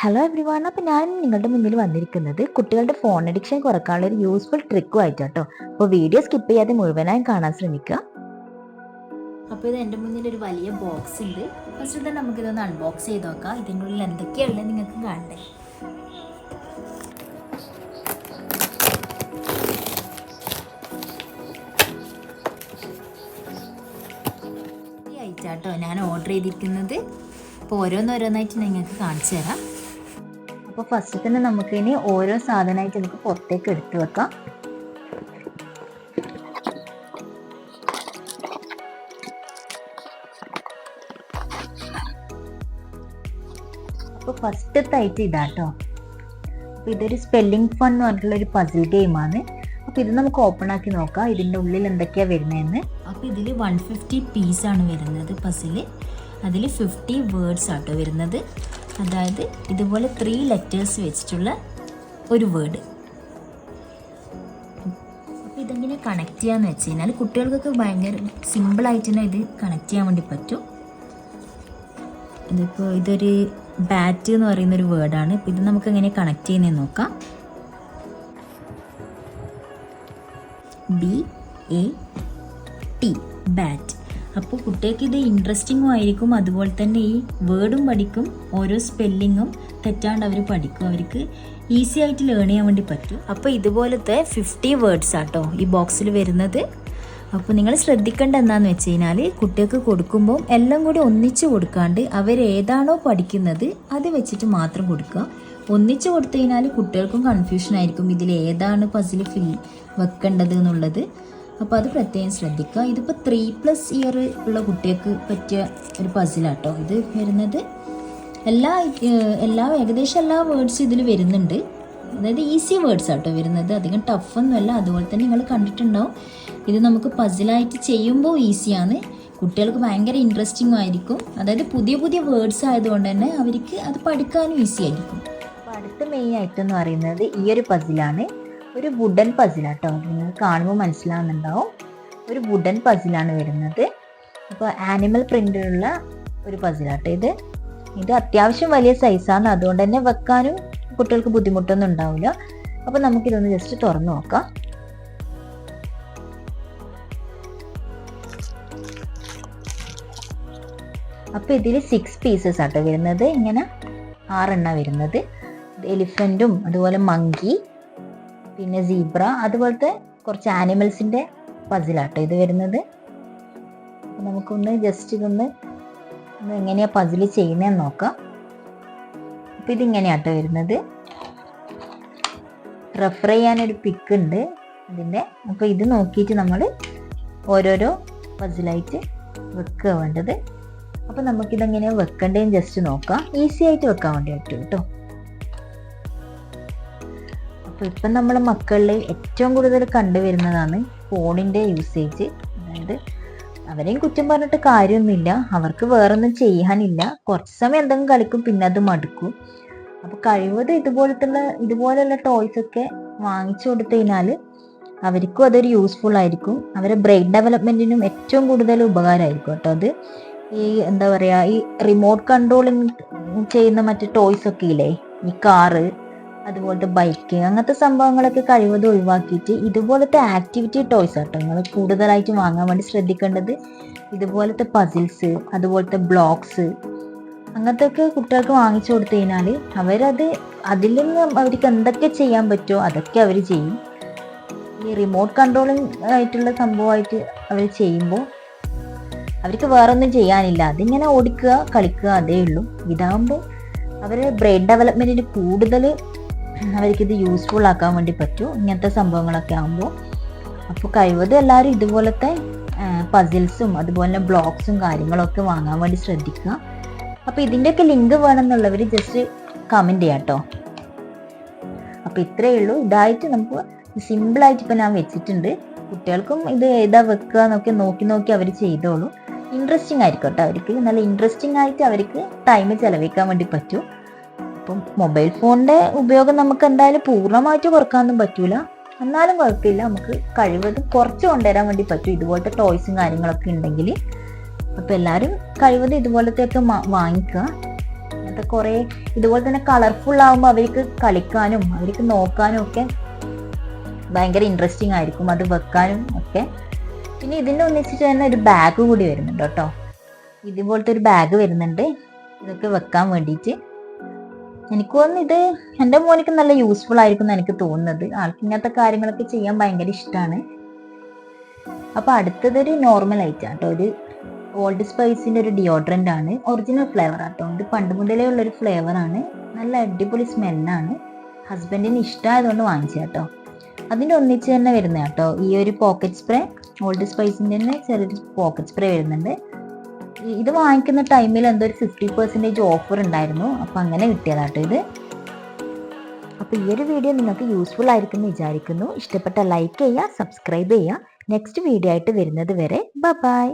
Hello every one അപ്പോൾ ഞാൻ നിങ്ങളുടെ മുന്നിൽ വന്നിരിക്കുന്നത് കുട്ടികളുടെ ഫോൺ അഡിക്ഷൻ കുറക്കാനുള്ള ഒരു യൂസ്ഫുൾ ട്രിക്കും ആയിട്ട് കേട്ടോ അപ്പോൾ വീഡിയോ സ്കിപ്പ് ചെയ്യാതെ മുഴുവനായും കാണാൻ ശ്രമിക്കുക. അപ്പോൾ ഇത് എന്റെ മുന്നിൽ ഒരു വലിയ ബോക്സ് ഉണ്ട്. ഫസ്റ്റ് തന്നെ നമുക്കിതൊന്ന് അൺബോക്സ് ചെയ്ത് നോക്കാം. ഇതിന്റെ ഉള്ളിൽ എന്തൊക്കെയാണ് നിങ്ങൾക്ക് കാണണ്ടേ? ആയിട്ടാട്ടോ ഞാൻ ഓർഡർ ചെയ്തിരിക്കുന്നത്. അപ്പോൾ ഓരോന്നോരോന്നായിട്ട് നിങ്ങൾക്ക് കാണിച്ചു തരാം. അപ്പോൾ ഫസ്റ്റ് തന്നെ നമുക്ക് ഇനി ഓരോ സാധനമായിട്ട് നമുക്ക് പുറത്തേക്ക് എടുത്തു വെക്കാം. അപ്പോൾ ഫസ്റ്റത്തായിട്ട് ഇതാട്ടോ അപ്പോൾ ഇതൊരു സ്പെല്ലിംഗ് ഫൺ എന്ന് പറഞ്ഞിട്ടുള്ള ഒരു പസിൽ ഗെയിമാണ് അപ്പോൾ ഇത് നമുക്ക് ഓപ്പൺ ആക്കി നോക്കാം. ഇതിന്റെ ഉള്ളിൽ എന്തൊക്കെയാ വരുന്നതെന്ന്. അപ്പോൾ ഇതിൽ വൺ ഫിഫ്റ്റി ആണ് വരുന്നത് പസിൽ അതിൽ ഫിഫ്റ്റി വേർഡ്സ് ആട്ടോ വരുന്നത്. അതായത് ഇതുപോലെ ത്രീ ലെറ്റേഴ്സ് വെച്ചിട്ടുള്ള ഒരു വേർഡ് അപ്പോൾ ഇതെങ്ങനെ കണക്ട് ചെയ്യാന്ന് വെച്ച് കഴിഞ്ഞാൽ കുട്ടികൾക്കൊക്കെ ഭയങ്കര സിമ്പിളായിട്ട് തന്നെ ഇത് കണക്ട് ചെയ്യാൻ വേണ്ടി പറ്റും. ഇതിപ്പോൾ ഇതൊരു ബാറ്റ് എന്ന് പറയുന്ന ഒരു വേർഡാണ് ഇപ്പോൾ ഇത് നമുക്ക് എങ്ങനെ കണക്ട് ചെയ്യുന്നതെന്ന് നോക്കാം. ബി എ ടി ബാറ്റ് അപ്പോൾ കുട്ടികൾക്ക് ഇത് ഇൻട്രസ്റ്റിംഗും ആയിരിക്കും. അതുപോലെ തന്നെ ഈ വേർഡും പഠിക്കും ഓരോ സ്പെല്ലിങ്ങും തെറ്റാണ്ട് അവർ പഠിക്കും. അവർക്ക് ഈസി ആയിട്ട് ലേൺ ചെയ്യാൻ വേണ്ടി പറ്റും. അപ്പോൾ ഇതുപോലത്തെ ഫിഫ്റ്റി വേർഡ്സ് ആട്ടോ ഈ ബോക്സിൽ വരുന്നത്. അപ്പോൾ നിങ്ങൾ ശ്രദ്ധിക്കേണ്ട എന്താന്ന് വെച്ച് കഴിഞ്ഞാൽ കുട്ടികൾക്ക് കൊടുക്കുമ്പോൾ എല്ലാം കൂടി ഒന്നിച്ച് കൊടുക്കാണ്ട് അവരേതാണോ പഠിക്കുന്നത് അത് വെച്ചിട്ട് മാത്രം കൊടുക്കുക. ഒന്നിച്ച് കൊടുത്തു കഴിഞ്ഞാൽ കുട്ടികൾക്കും കൺഫ്യൂഷൻ ആയിരിക്കും. ഇതിൽ ഏതാണ് പസിൽ ഫിൽ വെക്കേണ്ടത് എന്നുള്ളത്. അപ്പോൾ അത് പ്രത്യേകം ശ്രദ്ധിക്കുക. ഇതിപ്പോൾ ത്രീ പ്ലസ് ഇയർ ഉള്ള കുട്ടികൾക്ക് പറ്റിയ ഒരു പസിലാട്ടോ ഇത് വരുന്നത്. എല്ലാ എല്ലാ ഏകദേശം എല്ലാ വേർഡ്സും ഇതിൽ വരുന്നുണ്ട്. അതായത് ഈസി വേർഡ്സ് ആട്ടോ വരുന്നത്. അധികം ടഫൊന്നുമല്ല അതുപോലെ തന്നെ നിങ്ങൾ കണ്ടിട്ടുണ്ടാവും. ഇത് നമുക്ക് പസിലായിട്ട് ചെയ്യുമ്പോൾ ഈസിയാണ് കുട്ടികൾക്ക് ഭയങ്കര ഇൻട്രസ്റ്റിംഗ് ആയിരിക്കും. അതായത് പുതിയ പുതിയ വേർഡ്സ് ആയതുകൊണ്ട് തന്നെ അവർക്ക് അത് പഠിക്കാനും ഈസി ആയിരിക്കും. അടുത്ത മെയിൻ എന്ന് പറയുന്നത് ഈ ഒരു പസിലാണ് ഒരു വുഡൻ പസിലാട്ടോ നിങ്ങൾ കാണുമ്പോൾ മനസ്സിലാവുന്നുണ്ടാവും. ഒരു വുഡൻ പസിലാണ് വരുന്നത്. അപ്പോൾ ആനിമൽ പ്രിന്റിലുള്ള ഒരു പസിലാട്ടോ ഇത്. ഇത് അത്യാവശ്യം വലിയ സൈസാണ് അതുകൊണ്ട് തന്നെ വെക്കാനും കുട്ടികൾക്ക് ബുദ്ധിമുട്ടൊന്നും ഉണ്ടാവില്ല. അപ്പോൾ നമുക്കിതൊന്ന് ജസ്റ്റ് തുറന്നു നോക്കാം. അപ്പോൾ ഇതിൽ സിക്സ് പീസസ് ആട്ടോ വരുന്നത്. ഇങ്ങനെ ആറെണ്ണ വരുന്നത്. എലിഫന്റും അതുപോലെ മങ്കി പിന്നെ സീബ്ര അതുപോലത്തെ കുറച്ച് ആനിമൽസിന്റെ പസിലാട്ടോ ഇത് വരുന്നത്. നമുക്കൊന്ന് ജസ്റ്റ് ഇതൊന്ന് ഒന്ന് എങ്ങനെയാണ് പസിൽ ചെയ്യുന്നതെന്ന് നോക്കാം. അപ്പോൾ ഇതിങ്ങനെയാട്ടോ വരുന്നത്. റെഫർ ചെയ്യാനൊരു പിക്ക് ഉണ്ട് അതിന്റെ അപ്പോൾ ഇത് നോക്കിയിട്ട് നമ്മൾ ഓരോരോ പസിലായിട്ട് വെക്കുക വേണ്ടത്. അപ്പോൾ നമുക്കിതെങ്ങനെയാണ് വെക്കേണ്ടതെന്ന് ജസ്റ്റ് നോക്കാം. ഈസി ആയിട്ട് വെക്കാൻ വേണ്ടി പറ്റും കേട്ടോ. അപ്പോൾ ഇപ്പം നമ്മൾ മക്കളിൽ ഏറ്റവും കൂടുതൽ കണ്ടുവരുന്നതാണ് ഫോണിന്റെ യൂസേജ് അതായത് അവരെയും കുറ്റം പറഞ്ഞിട്ട് കാര്യമൊന്നുമില്ല. അവർക്ക് വേറൊന്നും ചെയ്യാനില്ല. കുറച്ച് സമയം എന്തെങ്കിലും കളിക്കും പിന്നെ അത് മടുക്കും. അപ്പോൾ കഴിവത് ഇതുപോലത്തുള്ള ഇതുപോലെയുള്ള ടോയ്സൊക്കെ വാങ്ങിച്ചു കൊടുത്തു കഴിഞ്ഞാൽ അവർക്കും അതൊരു യൂസ്ഫുൾ ആയിരിക്കും. അവരെ ബ്രെയിൻ ഡെവലപ്മെന്റിനും ഏറ്റവും കൂടുതൽ ഉപകാരമായിരിക്കും കേട്ടോ അത്. ഈ എന്താ പറയുക ഈ റിമോട്ട് കൺട്രോളിങ് ചെയ്യുന്ന മറ്റു ടോയ്സൊക്കെ ഇല്ലേ? ഈ കാറ് അതുപോലത്തെ ബൈക്ക് അങ്ങനത്തെ സംഭവങ്ങളൊക്കെ കഴിവതും ഒഴിവാക്കിയിട്ട് ഇതുപോലത്തെ ആക്ടിവിറ്റി ടോയ്സ് ആട്ടോ നിങ്ങൾ കൂടുതലായിട്ട് വാങ്ങാൻ വേണ്ടി ശ്രദ്ധിക്കേണ്ടത്. ഇതുപോലത്തെ പസിൽസ് അതുപോലത്തെ ബ്ലോക്സ് അങ്ങനത്തെ ഒക്കെ കുട്ടികൾക്ക് വാങ്ങിച്ചു കൊടുത്തു കഴിഞ്ഞാൽ അവരത് അതിൽ നിന്ന് അവർക്ക് എന്തൊക്കെ ചെയ്യാൻ പറ്റുമോ അതൊക്കെ അവർ ചെയ്യും. ഈ റിമോട്ട് കൺട്രോളിങ് ആയിട്ടുള്ള സംഭവമായിട്ട് അവർ ചെയ്യുമ്പോൾ അവർക്ക് വേറൊന്നും ചെയ്യാനില്ല. അതിങ്ങനെ ഓടിക്കുക കളിക്കുക അതേ ഉള്ളൂ. ഇതാകുമ്പോൾ അവരുടെ ബ്രെയിൻ ഡെവലപ്മെന്റിന് കൂടുതൽ അവർക്കിത് യൂസ്ഫുൾ ആക്കാൻ വേണ്ടി പറ്റും. ഇങ്ങനത്തെ സംഭവങ്ങളൊക്കെ ആകുമ്പോൾ അപ്പോൾ കഴിവതും എല്ലാവരും ഇതുപോലത്തെ പസിൽസും അതുപോലെ ബ്ലോക്സും കാര്യങ്ങളൊക്കെ വാങ്ങാൻ വേണ്ടി ശ്രദ്ധിക്കുക. അപ്പോൾ ഇതിന്റെയൊക്കെ ലിങ്ക് വേണമെന്നുള്ളവർ ജസ്റ്റ് കമന്റ് ചെയ്യാം കേട്ടോ അപ്പോൾ ഇത്രയേ ഉള്ളൂ. ഇതായിട്ട് നമുക്ക് സിമ്പിളായിട്ട് ഇപ്പോൾ ഞാൻ വെച്ചിട്ടുണ്ട്. കുട്ടികൾക്കും ഇത് ഏതാ വെക്കുക എന്നൊക്കെ നോക്കി നോക്കി അവർ ചെയ്തോളൂ. ഇൻട്രസ്റ്റിംഗ് ആയിരിക്കും കേട്ടോ. അവർക്ക് നല്ല ഇൻട്രസ്റ്റിംഗ് ആയിട്ട് അവർക്ക് ടൈം ചിലവഴിക്കാൻ വേണ്ടി പറ്റും. അപ്പം മൊബൈൽ ഫോണിന്റെ ഉപയോഗം നമുക്ക് എന്തായാലും പൂർണമായിട്ട് കുറക്കാനൊന്നും പറ്റൂല. എന്നാലും കുഴപ്പമില്ല. നമുക്ക് കഴിവതും കുറച്ച് കൊണ്ടുവരാൻ വേണ്ടി പറ്റും. ഇതുപോലത്തെ ടോയ്സും കാര്യങ്ങളൊക്കെ ഉണ്ടെങ്കിൽ അപ്പോൾ എല്ലാവരും കഴിവതും ഇതുപോലത്തെ ഒക്കെ വാങ്ങിക്കുക. അങ്ങനത്തെ കുറേ ഇതുപോലെ തന്നെ കളർഫുൾ ആകുമ്പോൾ അവർക്ക് കളിക്കാനും അവർക്ക് നോക്കാനും ഒക്കെ ഭയങ്കര ഇൻട്രസ്റ്റിംഗ് ആയിരിക്കും. അത് വെക്കാനും ഒക്കെ. പിന്നെ ഇതിന്റെ ഒന്നിച്ചിട്ട് തന്നെ ഒരു ബാഗ് കൂടി വരുന്നുണ്ട് കേട്ടോ. ഇതുപോലത്തെ ഒരു ബാഗ് വരുന്നുണ്ട്. ഇതൊക്കെ വെക്കാൻ വേണ്ടിയിട്ട്. എനിക്ക് തോന്നുന്നു ഇത് എന്റെ മോനിക്ക് നല്ല യൂസ്ഫുൾ ആയിരിക്കും എന്ന് എനിക്ക് തോന്നുന്നത്. ആൾക്ക് ഇങ്ങനത്തെ കാര്യങ്ങളൊക്കെ ചെയ്യാൻ ഭയങ്കര ഇഷ്ടമാണ് അപ്പോൾ അടുത്തതൊരു നോർമൽ ഐറ്റം കേട്ടോ ഒരു ഓൾഡ് സ്പൈസിന്റെ ഒരു ഡിയോഡ്രന്റ് ആണ്. ഒറിജിനൽ ഫ്ലേവർ ആട്ടോ. ഇത് പണ്ട് മുതലേ ഉള്ളൊരു ഫ്ലേവറാണ് നല്ല അടിപൊളി സ്മെല്ലാണ് ഹസ്ബൻഡിന് ഇഷ്ടമായതുകൊണ്ട് വാങ്ങിച്ചു കേട്ടോ അതിന്റെ ഒന്നിച്ച് തന്നെ വരുന്ന കേട്ടോ ഈ ഒരു പോക്കറ്റ് സ്പ്രേ ഓൾഡ് സ്പൈസിന്റെ തന്നെ ചെറിയൊരു പോക്കറ്റ് സ്പ്രേ വരുന്നുണ്ട്. ഇത് വാങ്ങിക്കുന്ന ടൈമിൽ എന്തോ ഒരു ഫിഫ്റ്റി പെർസെന്റേജ് ഓഫർ ഉണ്ടായിരുന്നു. അപ്പോൾ അങ്ങനെ കിട്ടിയതാട്ടോ ഇത്. അപ്പോൾ ഈ ഒരു വീഡിയോ നിങ്ങൾക്ക് യൂസ്ഫുൾ ആയിരിക്കും വിചാരിക്കുന്നു. ഇഷ്ടപ്പെട്ട ലൈക്ക് ചെയ്യുക സബ്സ്ക്രൈബ് ചെയ്യുക. നെക്സ്റ്റ് വീഡിയോ ആയിട്ട് വരുന്നത് വരെ ബൈ